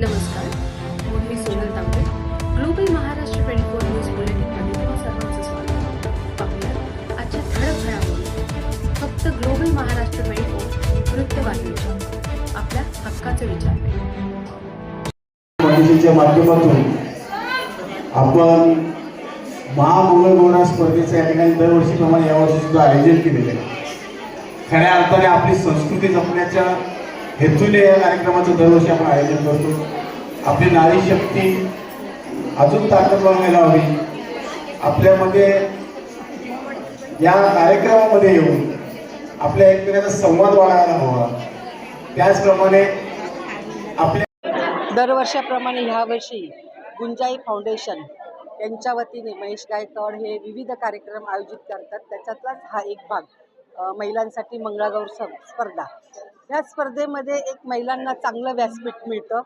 नमस्कार. मी Sonal Tambe. Global Maharashtra twenty four news बुलेटिनमध्ये तुम्हा सर्वांचं स्वागत पाहूया आजच्या ठळक घडामोडी. फक्त ग्लोबल महाराष्ट्र ट्वेंटी फोर वृत्तवाहिनीच्या. आपल्या हक्काचे विचार फाउंडेशनच्या माध्यमातून आपण महामंगळगौरा स्पर्धेचं या ठिकाणी दरवर्षीप्रमाणे यावर्षी सुद्धा आयोजन केलेलं आहे. खऱ्या अर्थाने आपली संस्कृती जपण्याच्या हेतूने या कार्यक्रमाचं दरवर्षी आपण आयोजन करतो. आपली नारी शक्ती अजून ताकद व्हायला हवी. आपल्यामध्ये या कार्यक्रमामध्ये येऊन आपल्या एकमेकांचा संवाद वाढायला हवा. त्याचप्रमाणे आपल्या दरवर्षाप्रमाणे ह्यावर्षी गुंजाई फाउंडेशन यांच्या वतीने महेश गायकवाड हे विविध कार्यक्रम आयोजित करतात. त्याच्यातलाच हा एक भाग महिलांसाठी मंगळागौर स्पर्धा. या स्पर्धेमध्ये एक महिलांना चांगलं व्यासपीठ मिळतं.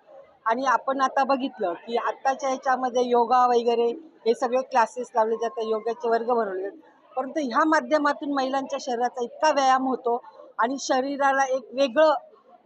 आणि आपण आता बघितलं की आत्ताच्या ह्याच्यामध्ये योगा वगैरे हे सगळे क्लासेस लावले जातात योगाचे वर्ग भरवले जातात. परंतु ह्या माध्यमातून महिलांच्या शरीराचा इतका व्यायाम होतो आणि शरीराला एक वेगळं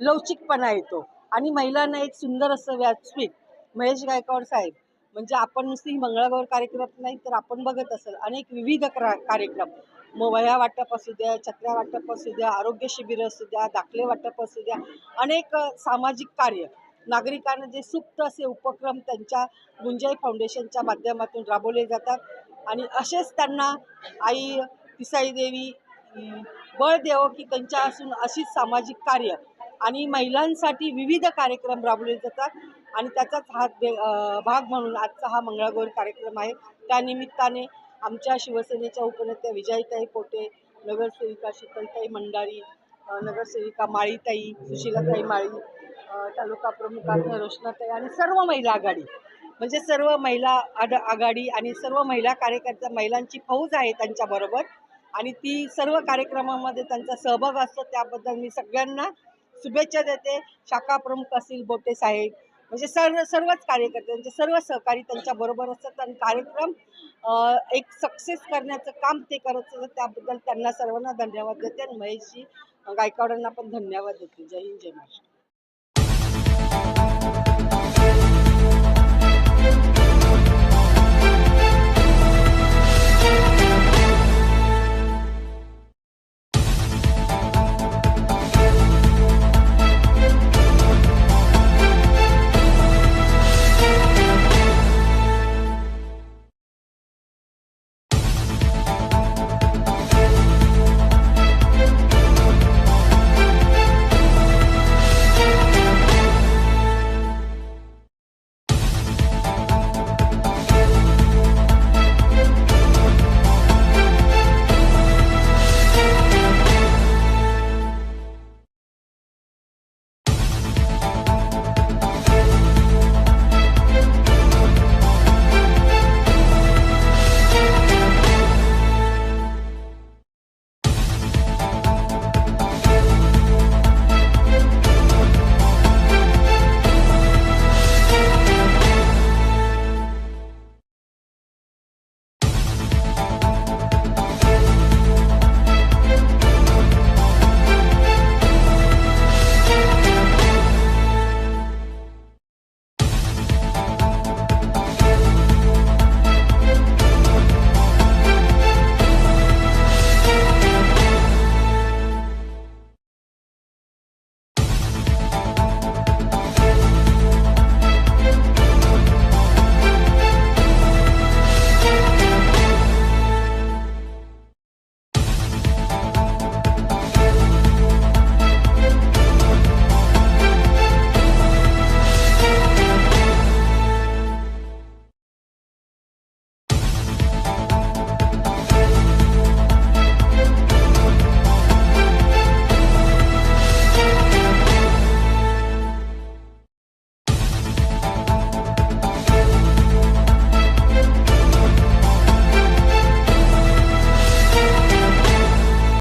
लवचिकपणा येतो. आणि महिलांना एक सुंदर असं व्यासपीठ. महेश गायकवाड साहेब म्हणजे आपण नुसती मंगळागौर कार्यक्रम नाही तर आपण बघत असेल. अनेक विविध क्रा कार्यक्रम. मग वह्या वाटप असू द्या छत्र्या वाटप असू द्या आरोग्य शिबिर असू द्या दाखले वाटप असू द्या अनेक सामाजिक कार्य. नागरिकांना जे सुप्त असे उपक्रम त्यांच्या गुंजाई फाउंडेशनच्या माध्यमातून राबवले जातात. आणि असेच त्यांना आई पिसाई देवी बळ द्यावं की त्यांच्या असून अशीच सामाजिक कार्य आणि महिलांसाठी विविध कार्यक्रम राबवले जातात आणि त्याचाच हा भाग म्हणून आजचा हा मंगळागौर कार्यक्रम आहे. त्यानिमित्ताने आमच्या शिवसेनेच्या उपनेत्या विजयताई पोटे नगरसेविका शीतलताई मंडारी नगरसेविका माळीताई सुशीलाताई माळी तालुका प्रमुख आमच्या रोशनाताई आणि सर्व महिला आघाडी. म्हणजे सर्व महिला आड आघाडी आणि सर्व महिला कार्यकर्त्या महिलांची फौज आहे त्यांच्याबरोबर आणि ती सर्व कार्यक्रमामध्ये त्यांचा सहभाग असतो. त्याबद्दल मी सगळ्यांना शुभेच्छा देते. शाखा प्रमुख असतील बोटे साहेब. म्हणजे सर्व सर्वच कार्यकर्ते म्हणजे सर्व सहकारी त्यांच्याबरोबर असतात आणि कार्यक्रम एक सक्सेस करण्याचं काम ते करत असतात. त्याबद्दल त्यांना सर्वांना धन्यवाद देते आणि महेशजी गायकवाडांना पण धन्यवाद देते. जय हिंद जय महाराष्ट्र.